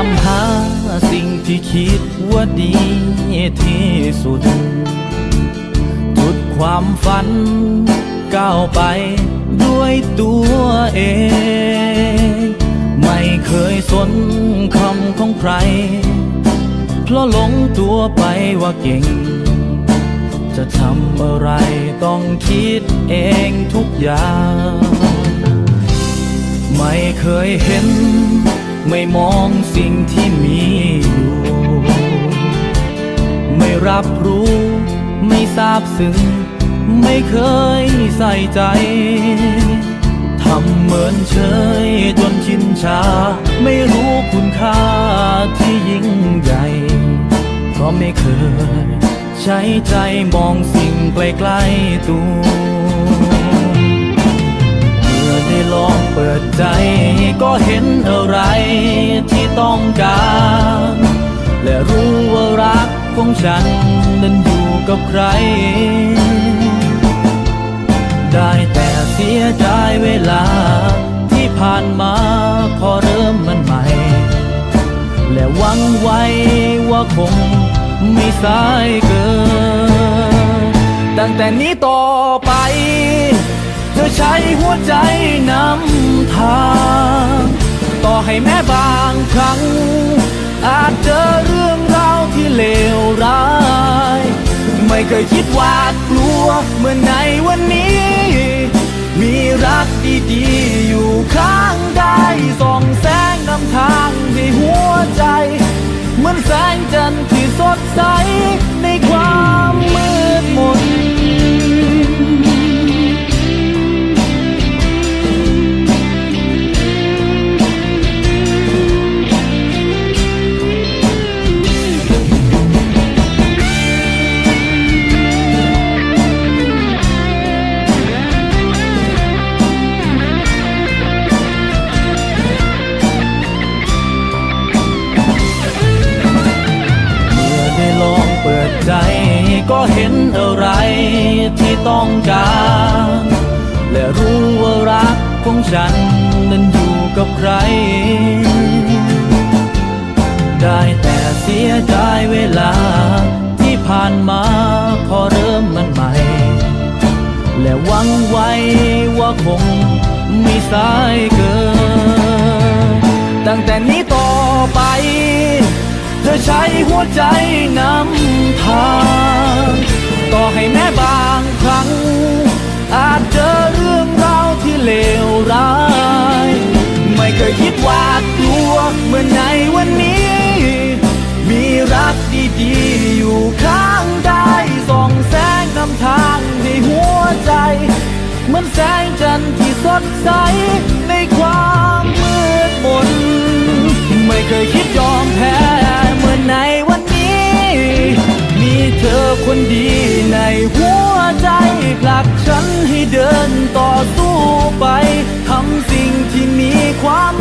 ามหาสิ่งที่คิดว่าดีที่สุด จุดความฝัน ก้าวไปด้วยตัวเอง ไม่เคยสนคำของใคร เพราะหลงตัวไปว่าเก่ง จะทำอะไรต้องคิดเองทุกอย่าง ไม่เคยเห็น ไม่มองสิ่งที่มีอยู่ ไม่รับรู้ ไม่ทราบซึ้ง ไม่เคยใส่ใจ ทำเหมือนเฉยจนชินชา ไม่รู้คุณค่าที่ยิ่งใหญ่ เพราะไม่เคย ใช้ใจมองสิ่งใกล้ๆตัวเมื่อได้ลองเปิดใจก็เห็น ฉันนั้นอยู่กับใคร ได้แต่เสียใจเวลาที่ผ่านมาพอเริ่มมันใหม่ และหวังไว้ว่าคงไม่สายเกิน ตั้งแต่นี้ต่อไปจะใช้หัวใจนำทาง ต่อให้แม้บางครั้งอาจเจอ เคยคิดหวาดกลัวเมื่อในวันนี้ มีรักดีๆอยู่ข้าง ต้องการ และรู้ว่ารักของฉันนั้นอยู่กับใคร ได้แต่เสียใจเวลาที่ผ่านมาพอเริ่มมันใหม่ และหวังไว้ว่าคงไม่สายเกิน ตั้งแต่นี้ต่อไปจะใช้หัวใจนำทาง อให้แม้บางครั้ง อาจเจอเรื่องราวที่เลวร้าย ไม่เคยคิดหวากลัวเมื่อในวันนี้ มีรักดีๆอยู่ข้างกายส่องแสงนำทางให้หัวใจเหมือนแสงจันทร์ที่สดใสในความมืดมน ไม่เคยคิดยอมแพ้ ไปทำสิ่งที่มีความ